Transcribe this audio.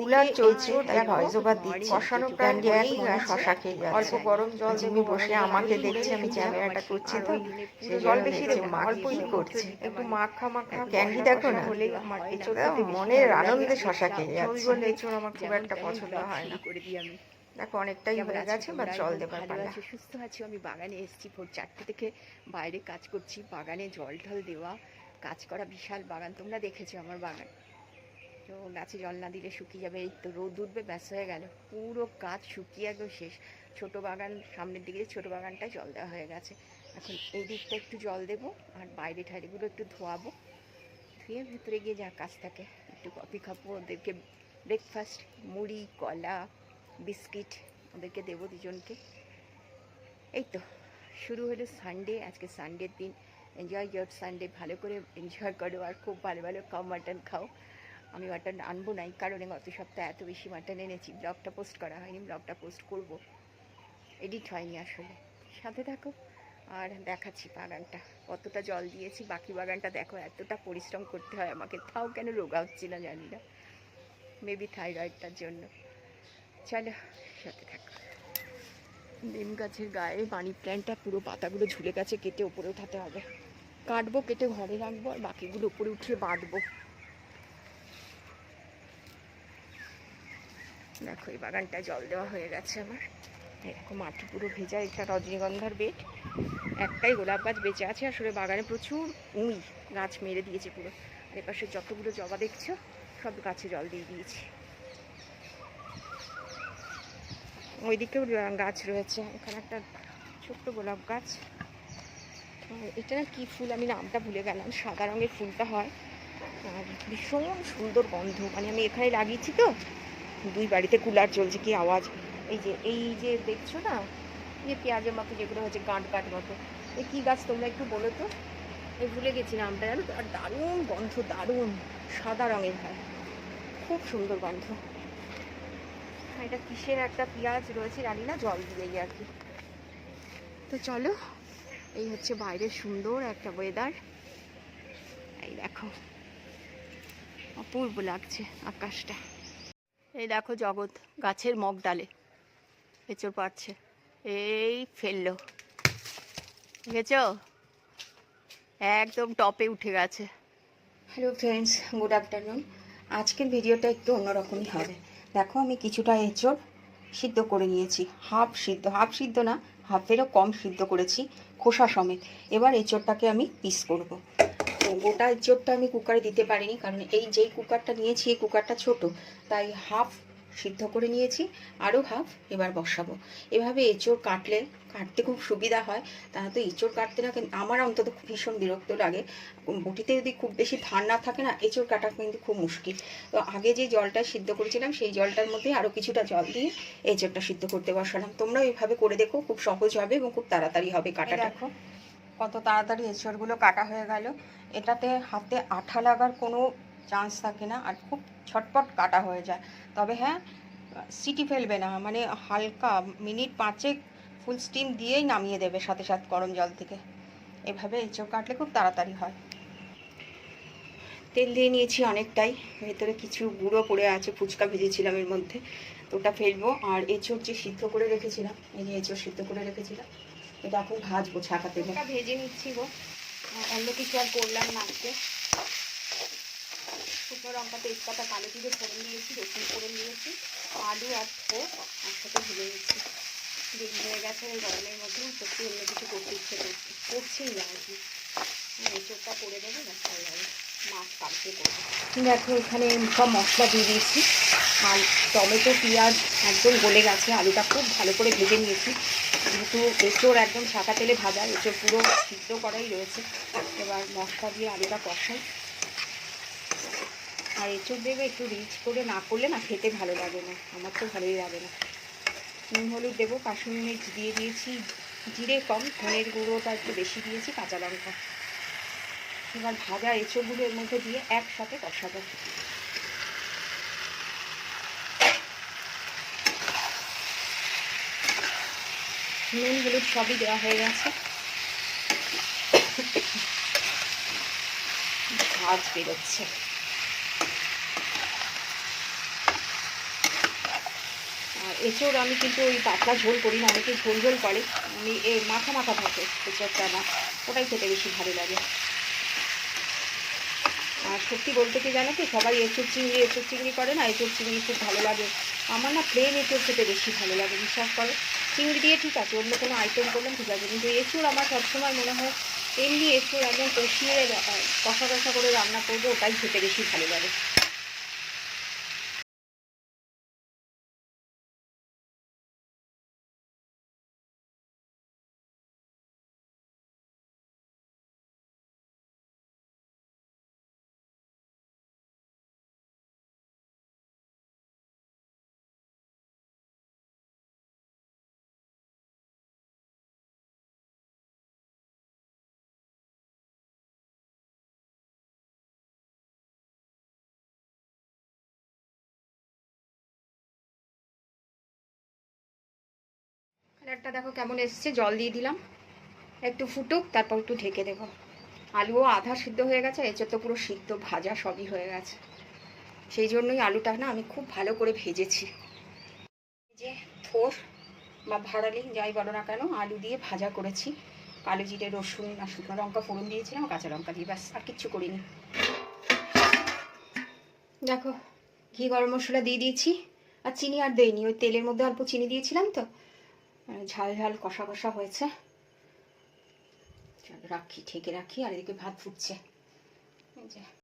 Cooler চলছে তাই voice over দিচ্ছি। কষানো প্রাণ শশা খেয়ে যাচ্ছে। অল্প গরম জল জিমি বসে আমাকে দেখছে আমি ক্যামেরাটা করছি তো সে জল বেশি মা কি করছে। একটু মাখা। মাখা ক্যান্ডি দেখো না? মনের আনন্দে শশা খেয়ে যাচ্ছে। এঁচড় আমার খুব একটা পছন্দ হয় না। করে দিই আমি। দেখো অনেকটাই হয়ে গেছে বা জল দেবার পালা। সুস্থ আছি? আমি বাগানে এসেছি ভোর চারটে থেকে বাইরে কাজ করছি। বাগানে জল টল দেওয়া কাজ করা বিশাল বাগান। তোমরা দেখেছ আমার বাগান। তো গাছে জল না দিলে শুকিয়ে যাবে, এই তো রোদ উঠবে, ব্যাস হয়ে গেল। পুরো গাছ শুকিয়ে একদম শেষ। ছোট বাগান, সামনের দিকে ছোট বাগানটা জল দেওয়া হয়ে গেছে। এখন এই দিকটা একটু জল দেবো, আর বাইরে ঠাইরেগুলো একটু ধোয়াবো। ধুয়ে ভেতরে গিয়ে যা কাজ থাকে, একটু কফি খাব, ওদেরকে ব্রেকফাস্ট মুড়ি, কলা, বিস্কিট ওদেরকে দেবো দুজনকে। এই তো, শুরু হলো সানডে আজকে সানডের দিন। এনজয় ইয়োর সানডে ভালো করে এনজয় করো, আর খুব ভালো ভালো খাও মাটন খাও। আমি মাটন আনব নাই, কারণে গত সপ্তাহে এত বেশি মাটন এনেছি। ব্লগটা পোস্ট করা হয়নি ব্লগটা পোস্ট করব। এডিট হয়নি আসলে। সাথে থাকো, আর দেখাচ্ছি বাগানটা। কতটা জল দিয়েছি, বাকি বাগানটা দেখো, এতটা পরিশ্রম করতে হয় আমাকে। তাও কেন রোগা হচ্ছে না জানি না। মেবি থাইরয়েডটার জন্য। চলো, সাথে থাকো। নিম গাছের গায়ে মানি প্ল্যান্টটা পুরো পাতাগুলো ঝুলে গেছে, কেটে উপরে উঠাতে হবে। কাটবো, কেটে ঘরে রাখব, আর বাকিগুলো উপরে উঠিয়ে বাঁধবো। দেখো, এই বাগানটা জল দেওয়া হয়ে গেছে আমার। এরকম মাটি পুরো ভেজা, এটা রজনীগন্ধার বেড। একটাই গোলাপ গাছ বেঁচে আছে, আসলে বাগানে প্রচুর উই, গাছ মেরে দিয়েছে পুরো। আর এপাশে যতগুলো জবা দেখছ, সব গাছে জল দিয়ে দিয়েছি। ওই দিকেও গাছ রয়েছে এখানে একটা ছোট্ট গোলাপ গাছ। এটা না কী ফুল, আমি নামটা ভুলে গেলাম, সাদা রঙের ফুলটা হয়। আর ভীষণ সুন্দর গন্ধ মানে আমি এখানে লাগিয়েছি তো দুই বাড়িতে কুলার চলছে, কি আওয়াজ? এই যে এই যে দেখছ না? যে পেঁয়াজের মতো যেগুলো হচ্ছে গাঁট গাঁট মতো। এই কী গাছ তোমরা একটু বলো তো? এই ভুলে গেছি নামটা, জানো আর দারুণ গন্ধ, দারুণ সাদা রঙের হয়। খুব সুন্দর গন্ধ। এটা কিসের একটা পেঁয়াজ রয়েছে জানি না, জল দিয়েই আর কি। তো চলো, এই হচ্ছে বাইরের সুন্দর একটা ওয়েদার এই দেখো, অপূর্ব লাগছে আকাশটা। এই দেখো জগৎ, গাছের মগ ডালে। এচড় পাচ্ছে। এই ফেলল। দেখেছ? একদম টপে উঠে গেছে। Hello friends, good afternoon. আজকের ভিডিওটা একটু অন্যরকমই হবে। দেখো আমি কিছুটা এঁচড় সিদ্ধ করে নিয়েছি। হাফ সিদ্ধ হাফ সিদ্ধ না, হাফেরও কম সিদ্ধ করেছি খোসা সমেত। এবার এঁচড়টাকে আমি পিস করব। গোটা এঁচড়টা আমি কুকারে দিতে পারিনি কারণ এই যেই কুকারটা নিয়েছি এই কুকারটা ছোট তাই হাফ সিদ্ধ করে নিয়েছি আরও হাফ এবার বসাবো। এভাবে এঁচড় কাটলে কাটতে খুব সুবিধা হয় তা তো এঁচোড় কাটতে না আমার অন্তত ভীষণ বিরক্ত লাগে। বটিতে যদি খুব বেশি ধার না থাকে না এঁচোড় কাটা কিন্তু খুব মুশকিল। তো আগে যে জলটা সিদ্ধ করেছিলাম সেই জলটার মধ্যে আরও কিছুটা জল দিয়ে এঁচড়টা সিদ্ধ করতে বসালাম। তোমরাও এভাবে করে দেখো খুব সহজ হবে এবং খুব তাড়াতাড়ি হবে কাটাটা। দেখো কত তাড়াতাড়ি এঁচড়গুলো কাটা হয়ে গেল। এটাতে হাতে আঠা লাগার কোনো চান্স থাকে না আর খুব ছটপট কাটা হয়ে যায়। তবে হ্যাঁ সিটি ফেলবে না মানে হালকা মিনিট পাঁচেক ফুল স্টিম দিয়েই নামিয়ে দেবে সাথে সাথে গরম জল থেকে। এভাবে এঁচড় কাটলে খুব তাড়াতাড়ি হয়। তেল দিয়ে নিয়েছি অনেকটাই, ভেতরে কিছু গুঁড়ো পড়ে আছে, ফুচকা ভেজেছিলাম এর মধ্যে। তো ওটা ফেলব, আর এঁচড় যে সিদ্ধ করে রেখেছিলাম, এই যে এঁচড় সিদ্ধ করে রেখেছিলাম। এটা এখন ভাজবো ছাকা তেলে ভেজে নিচ্ছি গো। অন্য কিছু আর করলাম না আজকে। শুকনো লঙ্কা তেজপাতা কালো জিরে ফোড়ন দিয়েছি রসুন ফোড়ন দিয়েছি আলু আর ঠোক একসাথে ভেজে নিচ্ছি। দেরি হয়ে গেছে গরমের মধ্যে সত্যি অন্য কিছু করতে ইচ্ছে করছি করছেই না আর কি। এঁচোড়টা করে দেবো ব্যাস হয়ে যাবে মাছ কালকে করব। দেখো এখানে সব মশলা দিয়ে দিয়েছি। আর টমেটো পেঁয়াজ একদম গলে গেছে। আলুটা খুব ভালো করে ভেজে নিয়েছি। যেহেতু এঁচোড় একদম ছাকা তেলে ভাজা এঁচোড় পুরো সিদ্ধ করাই রয়েছে। এবার মশলা দিয়ে আলুটা কষাই। আর এঁচোড় দেবে একটু রিচ করে না করলে না খেতে ভালো লাগে না। আমার তো ভালোই লাগে না। নুন হলুদ দেবো, কাশ্মীরি মির্চ দিয়ে দিয়েছি, জিরে কম, ধনের গুঁড়োটা একটু বেশি দিয়েছি, কাঁচা লঙ্কা। এবার ভাজা এঁচোড়গুলো এর মধ্যে দিয়ে একসাথে কষাবো। নুন, হলুদ সবই দেওয়া হয়ে গেছে। ভাজ বেরোচ্ছে। আর আমি কিন্তু ওই পাতলা ঝোল করি না অনেকে ঝোল ঝোল করে। আমি এ মাথা মাথা থাকে এঁচোড়টা না, ওটাই খেতে বেশি ভালো লাগে। আর সত্যি বলতে কি জানো কি, সবাই এঁচুর চিংড়ি এঁচুর চিংড়ি করে না এঁচুর চিংড়ি খুব ভালো লাগে। আমার না প্লেন এঁচোড় খেতে বেশি ভালো লাগে, বিশ্বাস করো। চিংড়ি দিয়ে ঠিক আছে, অন্য কোনো আইটেম করলাম, ঠিক আছে। কিন্তু এঁচোড় আমার সবসময় মনে হয়, এমনি এঁচোড় একদম কষিয়ে কষা কষা করে রান্না করব, ওটাই খেতে বেশি ভালো লাগে। কালারটা দেখো কেমন এসছে, জল দিয়ে দিলাম। একটু ফুটুক, তারপর একটু ঢেকে দেবো। আলুও আধা সিদ্ধ হয়ে গেছে এঁচড় তো পুরো সিদ্ধ ভাজা সবই হয়ে গেছে। সেই জন্যই আলুটা না আমি খুব ভালো করে ভেজেছি। যে থোর বা ভাড়ালি, যাই বলো না কেন, আলু দিয়ে ভাজা করেছি। কালো জিরে, রসুন আর শুকনো লঙ্কা ফোড়ন দিয়েছিলাম, কাঁচা লঙ্কা দিয়ে ব্যাস, আর কিচ্ছু করিনি। দেখো, ঘি গরম মশলা দিয়ে দিয়েছি, আর চিনি আর দেইনি, ওই তেলের মধ্যে অল্প চিনি দিয়েছিলাম তো ঝাল ঝাল কষা কষা হয়েছে। রাখি ঠেকে রাখি আর এদিকে ভাত ফুটছে। এই যে।